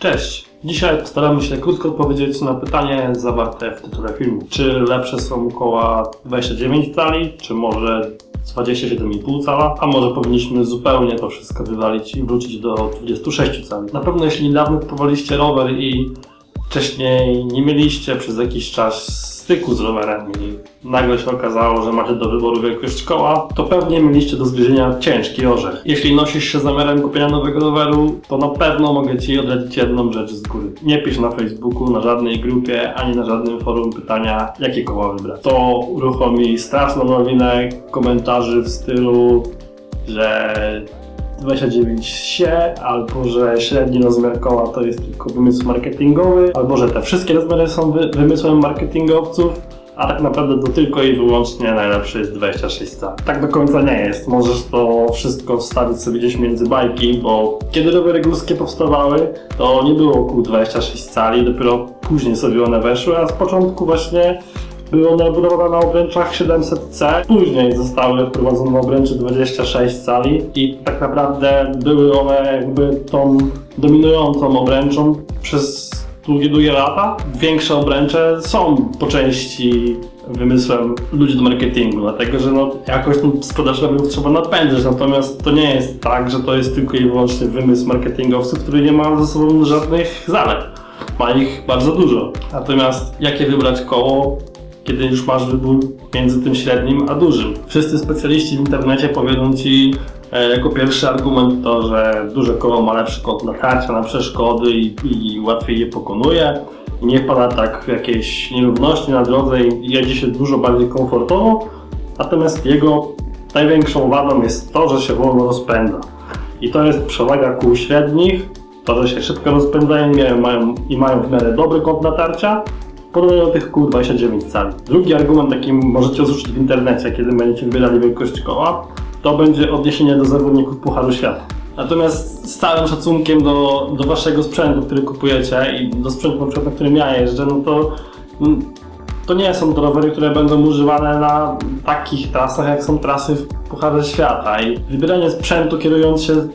Cześć! Dzisiaj postaramy się krótko odpowiedzieć na pytanie zawarte w tytule filmu. Czy lepsze są koła 29 cali, czy może 27,5 cala, a może powinniśmy zupełnie to wszystko wywalić i wrócić do 26 cali. Na pewno jeśli niedawno kupowaliście rower i wcześniej nie mieliście przez jakiś czas styku z rowerem nagle się okazało, że macie do wyboru wielkość koła, to pewnie mieliście do zgryzienia ciężki orzech. Jeśli nosisz się zamiarem kupienia nowego roweru, to na pewno mogę Ci odradzić jedną rzecz z góry. Nie pisz na Facebooku, na żadnej grupie, ani na żadnym forum pytania, jakie koła wybrać. To uruchomi straszną lawinę komentarzy w stylu, że 29 się, albo że średni rozmiar koła to jest tylko wymysł marketingowy, albo że te wszystkie rozmiary są wy wymysłem marketingowców, a tak naprawdę to tylko i wyłącznie najlepszy jest 26 cali. Tak do końca nie jest. Możesz to wszystko wstawić sobie gdzieś między bajki, bo kiedy rowery górskie powstawały, to nie było kół 26 cali, dopiero później sobie one weszły, a z początku właśnie były one budowane na obręczach 700C, później zostały wprowadzone na obręczy 26 cali i tak naprawdę były one jakby tą dominującą obręczą przez długie, długie lata. Większe obręcze są po części wymysłem ludzi do marketingu, dlatego że no, jakoś tą sprzedaż rowerów trzeba napędzać, natomiast to nie jest tak, że to jest tylko i wyłącznie wymysł marketingowców, który nie ma ze sobą żadnych zalet. Ma ich bardzo dużo. Natomiast jakie wybrać koło, kiedy już masz wybór między tym średnim a dużym. Wszyscy specjaliści w internecie powiedzą Ci e, jako pierwszy argument to, że duże koło ma lepszy kąt natarcia na przeszkody i, i łatwiej je pokonuje i nie wpada tak w jakieś nierówności na drodze i jedzie się dużo bardziej komfortowo, natomiast jego największą wadą jest to, że się wolno rozpędza. I to jest przewaga kół średnich, to, że się szybko rozpędzają i mają, i mają w miarę dobry kąt natarcia, Podobnie do tych kół 29 cali. Drugi argument, jaki możecie usłyszeć w internecie, kiedy będziecie wybierali wielkość koła, to będzie odniesienie do zawodników Pucharu Świata. Natomiast z całym szacunkiem do, do waszego sprzętu, który kupujecie i do sprzętu, na na którym ja jeżdżę, no to mm, to nie są to rowery, które będą używane na takich trasach, jak są trasy w Pucharze Świata. I wybieranie sprzętu kierując się e,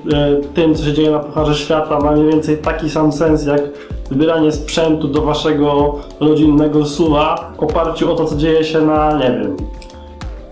tym, co się dzieje na Pucharze Świata ma mniej więcej taki sam sens, jak wybieranie sprzętu do waszego rodzinnego suwa w oparciu o to, co dzieje się na, nie wiem,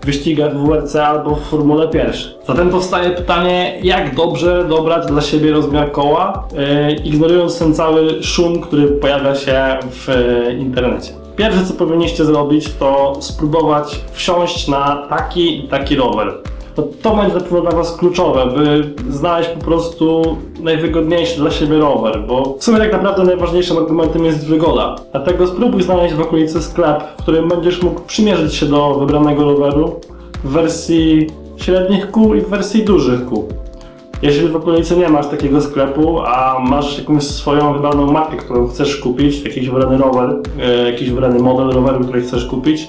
wyścigach w WRC albo w Formule 1. Zatem powstaje pytanie, jak dobrze dobrać dla siebie rozmiar koła, e, ignorując ten cały szum, który pojawia się w e, internecie. Pierwsze, co powinniście zrobić, to spróbować wsiąść na taki i taki rower. To, to będzie na pewno dla Was kluczowe, by znaleźć po prostu najwygodniejszy dla siebie rower, bo w sumie tak naprawdę najważniejszym argumentem jest wygoda. Dlatego spróbuj znaleźć w okolicy sklep, w którym będziesz mógł przymierzyć się do wybranego roweru w wersji średnich kół i w wersji dużych kół. Jeśli w okolicy nie masz takiego sklepu, a masz jakąś swoją wybraną markę, którą chcesz kupić, jakiś wybrany rower, e, jakiś wybrany model roweru, który chcesz kupić,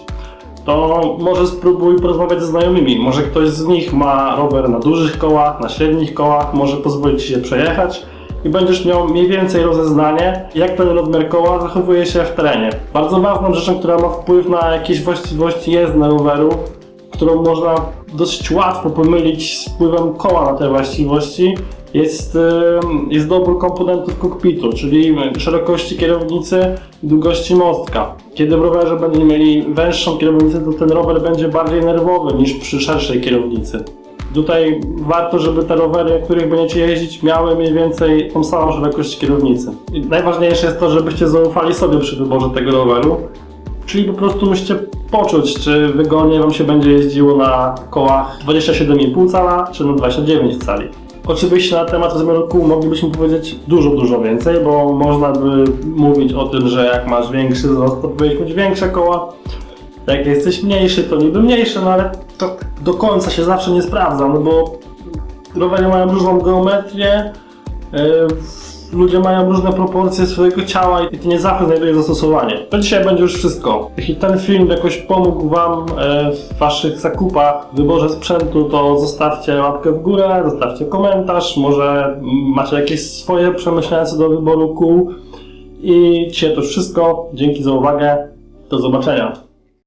to może spróbuj porozmawiać ze znajomymi. Może ktoś z nich ma rower na dużych kołach, na średnich kołach, może pozwolić Ci się przejechać i będziesz miał mniej więcej rozeznanie, jak ten rozmiar koła zachowuje się w terenie. Bardzo ważną rzeczą, która ma wpływ na jakieś właściwości jezdne roweru, którą można dosyć łatwo pomylić z wpływem koła na te właściwości, jest, jest dobór komponentów kokpitu, czyli szerokości kierownicy długości mostka. Kiedy rowerze będziemy mieli węższą kierownicę, to ten rower będzie bardziej nerwowy niż przy szerszej kierownicy. Tutaj warto, żeby te rowery, których będziecie jeździć, miały mniej więcej tą samą szerokość kierownicy. I najważniejsze jest to, żebyście zaufali sobie przy wyborze tego roweru, Czyli po prostu musicie poczuć, czy wygodnie Wam się będzie jeździło na kołach 27,5 cala, czy na 29 cali. Oczywiście na temat rozmiaru kół moglibyśmy powiedzieć dużo, dużo więcej, bo można by mówić o tym, że jak masz większy wzrost, to powinieneś mieć większe koła. Jak jesteś mniejszy, to niby mniejsze, no ale to do końca się zawsze nie sprawdza, no bo rowery mają różną geometrię, yy, ludzie mają różne proporcje swojego ciała i to nie zawsze znajduje zastosowanie. To dzisiaj będzie już wszystko. Jeśli ten film jakoś pomógł Wam e, w Waszych zakupach, w wyborze sprzętu, to zostawcie łapkę w górę, zostawcie komentarz, może macie jakieś swoje przemyślenia co do wyboru kół. I dzisiaj to już wszystko. Dzięki za uwagę. Do zobaczenia.